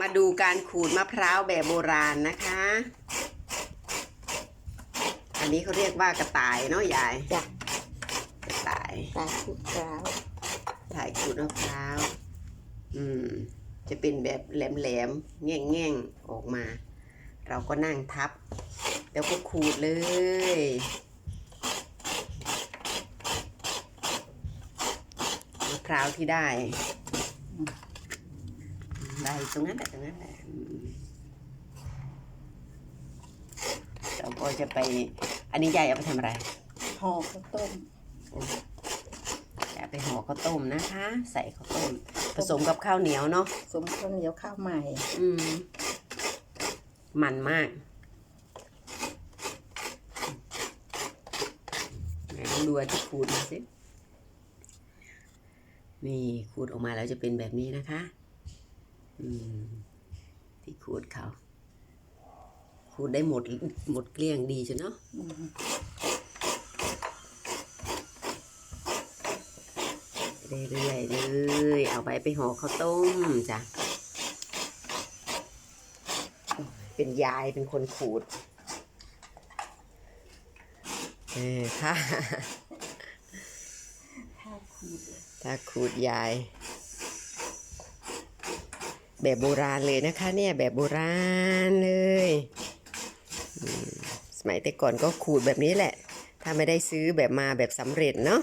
มาดูการขูดมะพร้าวแบบโบราณนะคะ อันนี้เขาเรียกว่ากระต่ายเนาะยายจ้ะกระต่ายตาคุกกราวถ่ายขูดมะพร้าว อืม จะเป็นแบบแหลมๆ แง่งๆ ออกมา เราก็นั่งทับ แล้วก็ขูดเลยมะพร้าวที่ได้ ได้ตรงนั้นแหละตรงนั้นแหละอืมเราก็จะไป อันนี้ยายเอาไปทำอะไรห่อข้าวต้มจะเอาไปห่อข้าวต้มนะคะ ใส่ข้าวต้ม ผสมกับข้าวเหนียวเนาะสมข้าวเหนียวข้าวใหม่ อืมมันมากไหนลองดูอันที่ขูดมาสิ นี่ขูดออกมาแล้วจะเป็นแบบนี้นะคะอืม ที่ขูดเขาขูดได้หมดหมดเกลี้ยงดีจ้ะเนาะอืมเรื่อยๆเลยเอาไปไปห่อข้าวต้มจ้ะ เป็นยายเป็นคนขูด เออค่ะข้าขูดถ้าขูดยาย แบบโบราณเลยนะคะ เนี่ยแบบโบราณเลยสมัยแต่ก่อนก็ขูดแบบนี้แหละ ถ้าไม่ได้ซื้อแบบมาแบบสำเร็จเนาะ